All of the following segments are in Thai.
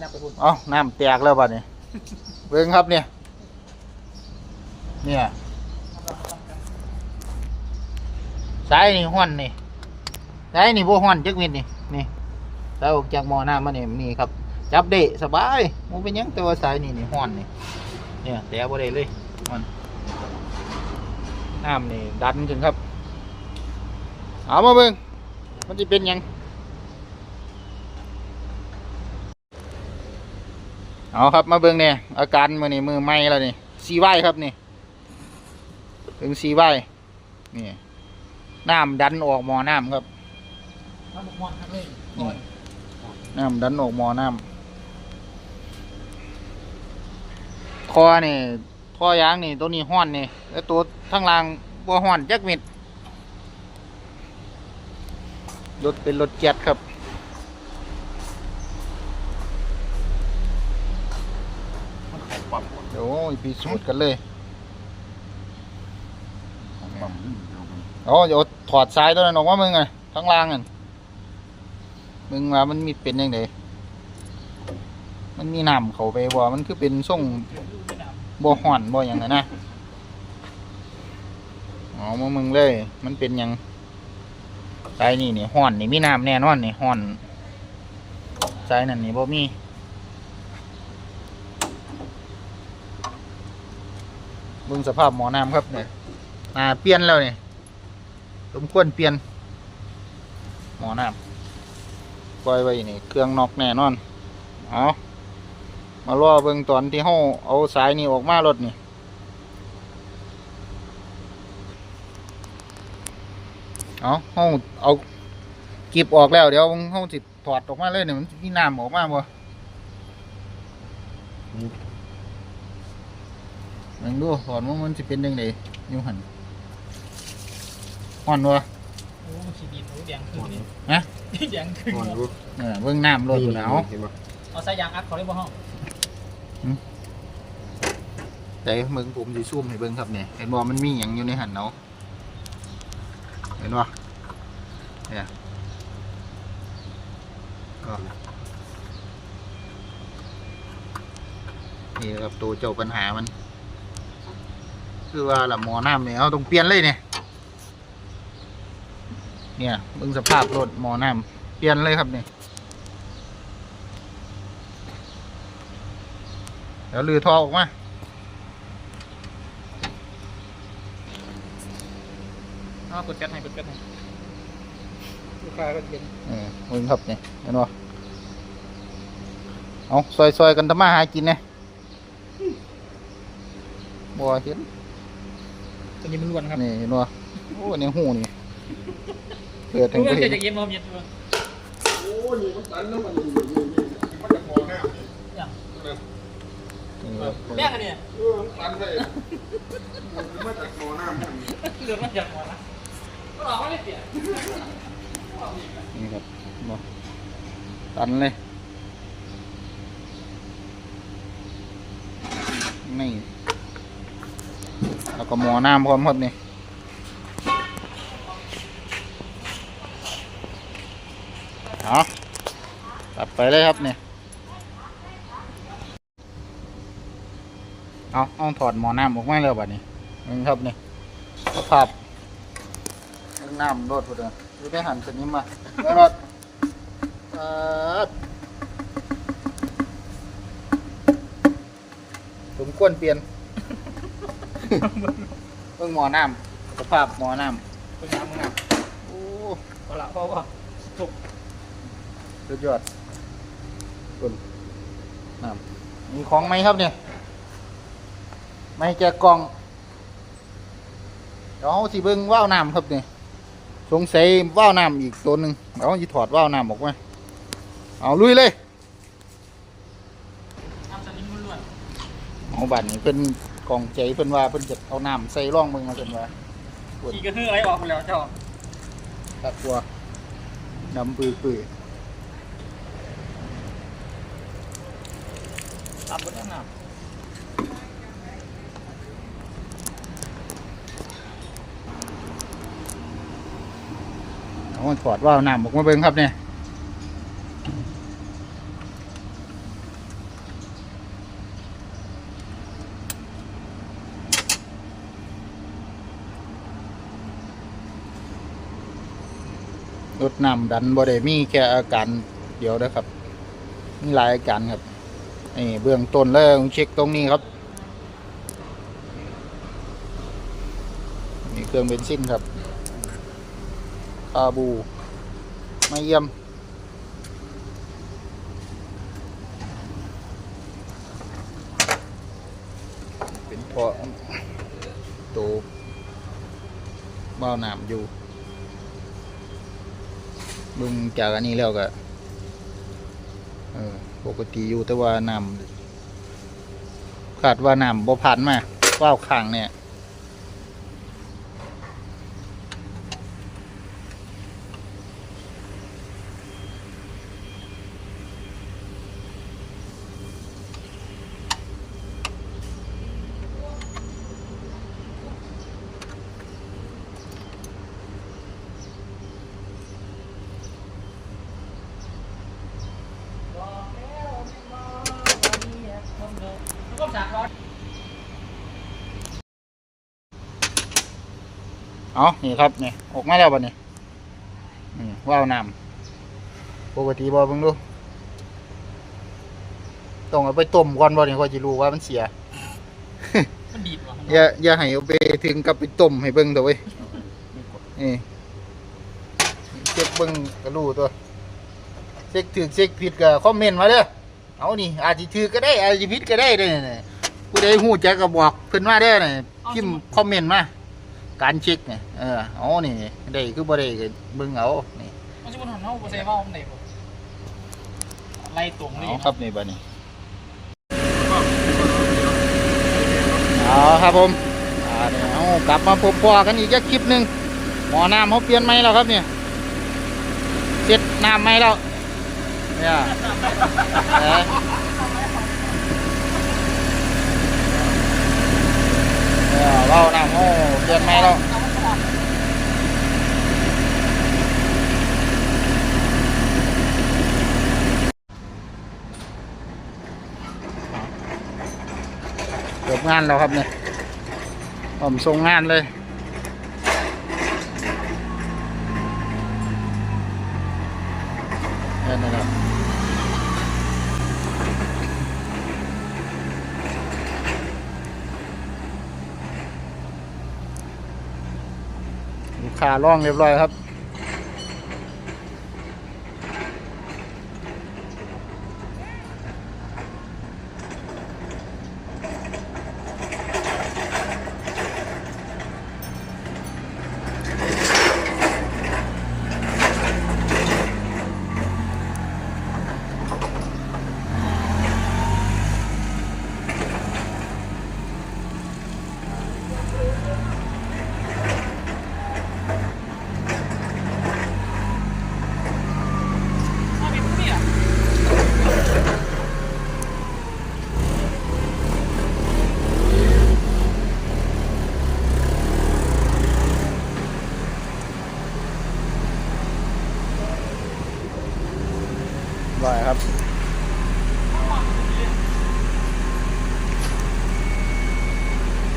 เนี่ยไปพุ่นเอาน้ำแตกแล้วบัดนี้ เบิ่งครับเนี่ย เนี่ยสายนี่ห้อนนี่สายนี่บ่ห้อนจักเม็ดนี่ นี่สายออกจากหม้อน้ำมานี่นี่ครับ จับได้สบายมันเป็นหยังแต่ว่าสายนี่นี่ห้อนนี่ เนี่ย แต่บ่ได้เลยมันน้ำนี่ดันขึ้นครับ เอามาเบิ่งมันจะเป็นหยัง เอาครับมาเบิ่งเนี่ยอาการมือนี่มือไหม้แล้วนี่ซีไว้ครับนี่ถึงซีไว้นี่น้ำดันออกหมอน้ำครับน้ำบุกมอนครับเลยนี่น้ำดันออกหมอน้ำคอนี่ท่อยางนี่ตัวนี้ห้อนนี่แล้วตัวทั้างล่างบ่ห้อนจักเม็ดรถเป็นรถเจ็ดครับ อ้ยพิสูจน์กันเลยของปั๊มนี่เดียวกันโอ้เดี๋ยวถอดสายตัวนั้นออกมามึงไงทั้างล่างอะมึงว่ามันมีเป็นยังไงมันมีน้ำเข้าไปบ่มันคือเป็นส่งบ่ห่อนบ่อย่างนั้นนะอ๋อมามึงเลย มันเป็นหยังสายนี่นี่ห่อนนี่มีน้ำแน่นอนนี่ห่อนสายนั่นนี่บ่มี เบิ่งสภาพหมอน้ำครับเนี่ยอ่าเปลี่ยนแล้วนี่ยสมควรเปลี่ยน หมอน้ำปล่อยไว้นี่เครื่องนอกแน่นอนเอามารอเบิ่งตอนที่เฮาเอาสายนี่ออกมารถนี่เอาเฮาเอากิบออกแล้วเดี๋ยวเฮาสิถอดออกมาเลยเนี่ยมันมีน้ำออกมาบ่ งดูถอดว่ามันสิเป็นยังไงอยู่หันห่อนวะโอ้มันขีดดินโอ้แดงขึ้นนี่ฮะแดงขึ้นก่อนรู้เออเบิ่งน้ำรถอยู่แล้วเห็นปะเอาสายยางอัดเขาได้บ่ห้องแต่เบิ่งผมสิซูมให้เบิ่งครับเนี่ยเห็นบ่มันมีหยังอยู่ในหันเนาะเห็นบ่เนี่ยก็นี่ครับตัวเจ้าปัญหามัน คือว่าละหมอน้ำเนี่ยเอาต้องเปลี่ยนเลยเนี่ยเนี่ยเบิ่งสภาพรถหมอน้ำเปลี่ยนเลยครับเนี่ยเดี๋ยวลือท่อออกมาเอากดแก๊สให้กดแก๊สให้ลูกค้าก็เย็นเออมึงครับเนี่ยเห็นบ่เอาซอยซอยๆกันทำมาหากินเนี่ยบัวเห็น ตัวนี้มันล้วนครับนี่เห็นบ่โอ้เนี่ยหูนี่เปิดเอทั้งอประเทจะศจะเย็นบ่เย็นบ่โอ้ยนี่มันตันแล้วมันนี่นี่นี่มันจะมองหน้านี่อย่างนี่ครับแรกอันเนี่ยเออมันตันเลยมันมาจากมองหน้ามันเดือดมันจากหัวนะก็ออกมาเลยเสียนี่ครับบ่ตันเลยนี่ แล้วก็หมอน้ำพร้อมครับนี่เอาตัดไปเลยครับนี่เอาเอาถอดหมอน้ำออกมาแล้วบัดนี้นี่ครับนี่สภาพน้ำรถพอดีจะได้หันตัวนี้มาแล้วรถเออสมควรเปลี่ยน เรื่องหมอน้ำสภาพหมอน้เป็นน้ำมึงอะำโอ้เอาละเพราะว่าถูกสุดยอดตุนน้ำมีของไหมครับเนี่ยไม่แจกกล่องเดี๋ยวเราสิเบิ่งว่าวน้ำครับเนี่ยสงสัยว่าวน้ำอีกตัวหนึ่งเดี๋ยวเราจะถอดว่าวน้ำออกมาเอาลุยเลย น้ำสลิมมันล้วน เอาบัตรนี่เป็น กล่องใจเพิ่นว่าเพิ่นจะเอาน้ำใส่ร่องมึงมาเพิ่นว่าขี่กระหืออะไรออกไปแล้วเจ้าตัดตัวดำปื้อปื้อตับบนน้ำเอามาถอดว่าวน้ำออกมาเบิ่งครับเนี่ย รถน้ำดันบ่ได้มีแค่อาการเดียวนะครับ มีหลายอาการครับนี่เบื้องต้นแล้วเช็คตรงนี้ครับนี่เครื่องเบนซินครับคาบูไม่เยี่ยมเป็นพราะตัวเบ้าน้ำอยู่ เบึงจากอันนี้แล้วก็ปกติอยู่แต่ว่าน้ำคาดว่าน้ำบ่ผ่านมาว่าวข้างเนี่ย เอานี่ครับนี่ออกมาแล้วบัดนี้นี่ว่าวน้ำปกติบ่เบิ่งดูต้องเอาไปต้มก่อนบ่นี่ค่อยสิรู้ว่ามันเสีย มันดีดว่ะอย่าอย่าให้เอาไปถึงกับไปต้มให้เบิ่งตัวเว้ยนี่เช็คเบิ่งก็รู้ตัวเช็คถูกเช็คผิดก็คอมเมนต์มาเด้อเอานี่อาจสิถูกก็ได้อาจสิผิดก็ได้เด้อนี่ผู้ใดฮู้จักก็บอกเพิ่นมาเด้อนี่พิมพ์คอมเมนต์มา การเช็คนี่เออเอานี่ได้คือบ่ได้ก็เบิ่งเอานี่มันจะมันหันเข้าไปใส่ว่ามันไหนบ่ไล่ตรงนี่เอาครับนี่บัดนี้เอาครับผมอ่าเดี๋ยวเอากลับมาพบปอกันอีกจักคลิปหนึงหมอน้ำเขาเปลี่ยนไหมแล้วครับเนี่ยเสร็จน้ำไหมแล้วเนี่ยเอ้ยเนี่ยเว้าน้ำเขาเปลี่ยนไหมแล้วจบ งานแล้วครับเนี่ยผมส่งงานเลยนี่นะครับลูกค้าล่องเรียบร้อยครับ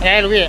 ไงลูกพี่